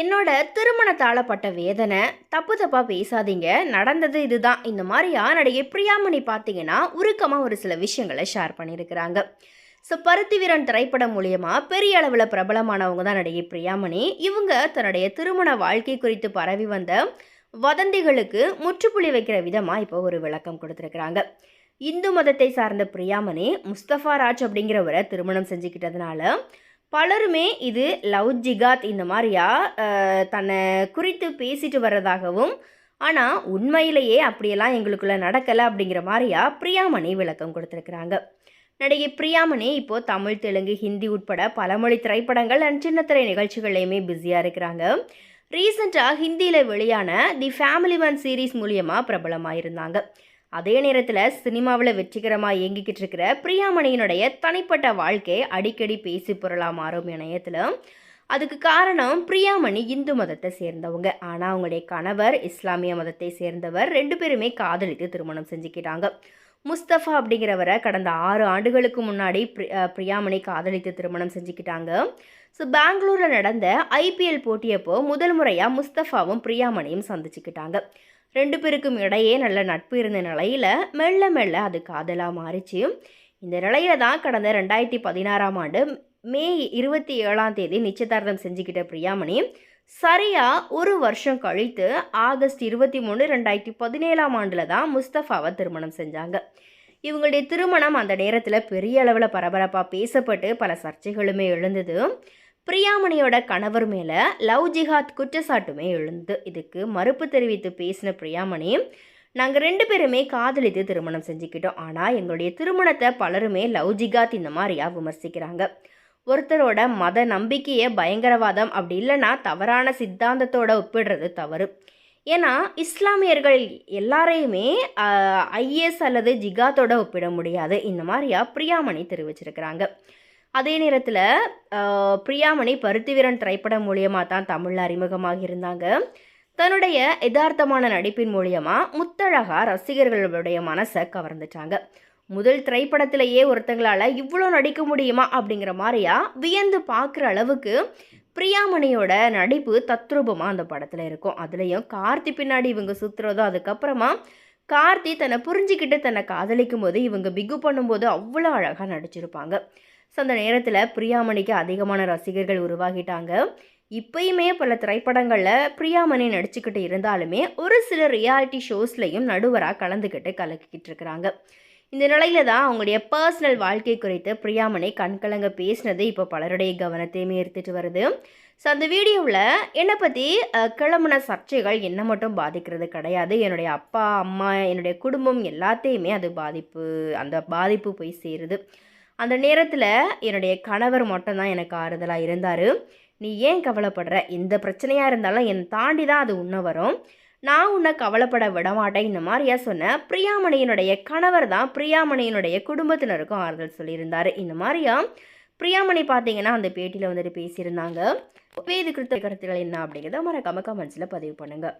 என்னோட திருமணத்தால் பட்ட வேதனை தப்பு தப்பாக பேசாதீங்க நடந்தது இதுதான். இந்த மாதிரியா நடிகை பிரியாமணி பார்த்தீங்கன்னா உருக்கமாக ஒரு சில விஷயங்களை ஷேர் பண்ணியிருக்கிறாங்க. ஸோ பருத்தி வீரன் திரைப்படம் மூலியமாக பெரிய அளவில் பிரபலமானவங்க தான் நடிகை பிரியாமணி. இவங்க தன்னுடைய திருமண வாழ்க்கை குறித்து பரவி வந்த வதந்திகளுக்கு முற்றுப்புள்ளி வைக்கிற விதமாக இப்போ ஒரு விளக்கம் கொடுத்துருக்குறாங்க. இந்து மதத்தை சார்ந்த பிரியாமணி முஸ்தபா ராஜ் அப்படிங்கிறவரை திருமணம் செஞ்சுக்கிட்டதுனால பலருமே இது லவ் ஜிகாத் இந்த மாதிரியா? தன்னை குறித்து பேசிட்டு வர்றதாகவும் ஆனால் உண்மையிலேயே அப்படியெல்லாம் எங்களுக்குள்ளே நடக்கலை அப்படிங்கிற மாதிரியா பிரியாமணி விளக்கம் கொடுத்துருக்குறாங்க. நடிகை பிரியாமணி இப்போது தமிழ் தெலுங்கு ஹிந்தி உட்பட பலமொழி திரைப்படங்கள் அண்ட் சின்னத்திரை நிகழ்ச்சிகள்லையுமே பிஸியாக இருக்கிறாங்க. ரீசெண்டாக ஹிந்தியில் வெளியான தி ஃபேமிலி மேன் சீரீஸ் மூலியமாக பிரபலமாக இருந்தாங்க அதே நேரத்தில் சினிமாவில் வெற்றிகரமாக இயங்கிக்கிட்டு இருக்கிற பிரியாமணியினுடைய தனிப்பட்ட வாழ்க்கை அடிக்கடி பேசி பொருளாக மாறும் இணையத்தில் அதுக்கு காரணம் பிரியாமணி இந்து மதத்தை சேர்ந்தவங்க. ஆனால் அவங்களுடைய கணவர் இஸ்லாமிய மதத்தை சேர்ந்தவர். ரெண்டு பேருமே காதலித்து திருமணம் செஞ்சுக்கிட்டாங்க. முஸ்தபா அப்படிங்கிறவரை கடந்த ஆறு ஆண்டுகளுக்கு முன்னாடி பிரியாமணி காதலித்து திருமணம் செஞ்சுக்கிட்டாங்க. ஸோ பெங்களூரில் நடந்த ஐபிஎல் போட்டியப்போ முதல் முறையாக முஸ்தஃபாவும் பிரியாமணியும் சந்திச்சுக்கிட்டாங்க. ரெண்டு பேருக்கும் இடையே நல்ல நட்பு இருந்த நிலையில் மெல்ல மெல்ல அது காதலாக மாறிச்சு. இந்த நிலையில தான் கடந்த ரெண்டாயிரத்தி பதினாறாம் ஆண்டு மே இருபத்தி ஏழாம் தேதி நிச்சயதார்த்தம் செஞ்சுக்கிட்ட பிரியாமணி சரியாக ஒரு வருஷம் கழித்து ஆகஸ்ட் இருபத்தி மூணு ரெண்டாயிரத்தி பதினேழாம் ஆண்டில் தான் முஸ்தஃபாவை திருமணம் செஞ்சாங்க. இவங்களுடைய திருமணம் அந்த நேரத்தில் பெரிய அளவில் பரபரப்பாக பேசப்பட்டு பல சர்ச்சைகளுமே எழுந்தது. பிரியாமணியோட கணவர் மேலே லவ் ஜிஹாத் குற்றச்சாட்டுமே எழுந்து. இதுக்கு மறுப்பு தெரிவித்து பேசின பிரியாமணி நாங்கள் ரெண்டு பேருமே காதலித்து திருமணம் செஞ்சுக்கிட்டோம். ஆனால் எங்களுடைய திருமணத்தை பலருமே லவ் ஜிகாத் இந்த மாதிரியா விமர்சிக்கிறாங்க. ஒருத்தரோட மத நம்பிக்கையை பயங்கரவாதம். அப்படி இல்லைன்னா தவறான சித்தாந்தத்தோட ஒப்பிடுறது தவறு. ஏன்னா இஸ்லாமியர்கள் எல்லாரையுமே ஐஎஸ் அல்லது ஜிகாத்தோட ஒப்பிட முடியாது. இந்த மாதிரியா பிரியாமணி தெரிவிச்சிருக்கிறாங்க. அதே நேரத்தில் பிரியாமணி பருத்திவீரன் திரைப்படம் மூலியமாக தான் தமிழில் அறிமுகமாக இருந்தாங்க. தன்னுடைய யதார்த்தமான நடிப்பின் மூலியமாக முத்தழகா ரசிகர்களுடைய மனசை கவர்ந்துட்டாங்க. முதல் திரைப்படத்திலேயே ஒருத்தங்களால் இவ்வளோ நடிக்க முடியுமா அப்படிங்கிற மாதிரியா வியந்து பார்க்குற அளவுக்கு பிரியாமணியோட நடிப்பு தத்ரூபமாக அந்த படத்தில் இருக்கும். அதுலேயும் கார்த்தி பின்னாடி இவங்க சுற்றுறதோ அதுக்கப்புறமா கார்த்தி தன்னை புரிஞ்சிக்கிட்டு தன்னை காதலிக்கும் போது இவங்க பிகு பண்ணும்போது அவ்வளோ அழகாக நடிச்சிருப்பாங்க. ஸோ அந்த நேரத்தில் பிரியாமணிக்கு அதிகமான ரசிகர்கள் உருவாகிட்டாங்க. இப்பயுமே பல திரைப்படங்களில் பிரியாமணி நடிச்சுக்கிட்டு இருந்தாலுமே ஒரு சில ரியாலிட்டி ஷோஸ்லையும் நடுவராக கலந்துக்கிட்டு கலக்கிக்கிட்டு இருக்கிறாங்க. இந்த நிலையில தான் அவங்களுடைய பர்சனல் வாழ்க்கை குறித்து பிரியாமணி கண்கலங்க பேசினது இப்போ பலருடைய கவனத்தையுமே எடுத்துகிட்டு வருது. ஸோ அந்த வீடியோவில் என்னை பற்றி கிளம்புன சர்ச்சைகள் என்ன மட்டும் பாதிக்கிறது கிடையாது. என்னுடைய அப்பா அம்மா என்னுடைய குடும்பம் எல்லாத்தையுமே அது பாதிப்பு அந்த பாதிப்பு போய் சேருது. அந்த நேரத்தில் என்னுடைய கணவர் மட்டும்தான் எனக்கு ஆறுதலாக இருந்தார். நீ ஏன் கவலைப்படுற? எந்த பிரச்சனையாக இருந்தாலும் என்னை தாண்டி தான் அது உன்ன வரும். நான் உன்னை கவலைப்பட விடமாட்டேன். இந்த மாதிரியா சொன்ன பிரியாமணியினுடைய கணவர் தான் பிரியாமணியினுடைய குடும்பத்தினருக்கும் ஆறுதல் சொல்லியிருந்தார். இந்த மாதிரியா? பிரியாமணி பார்த்தீங்கன்னா அந்த பேட்டியில் வந்துட்டு பேசியிருந்தாங்க. பேது குறித்த கருத்துக்கள் என்ன அப்படிங்கிறத மறக்காம கமெண்ட்ஸில் பதிவு பண்ணுங்கள்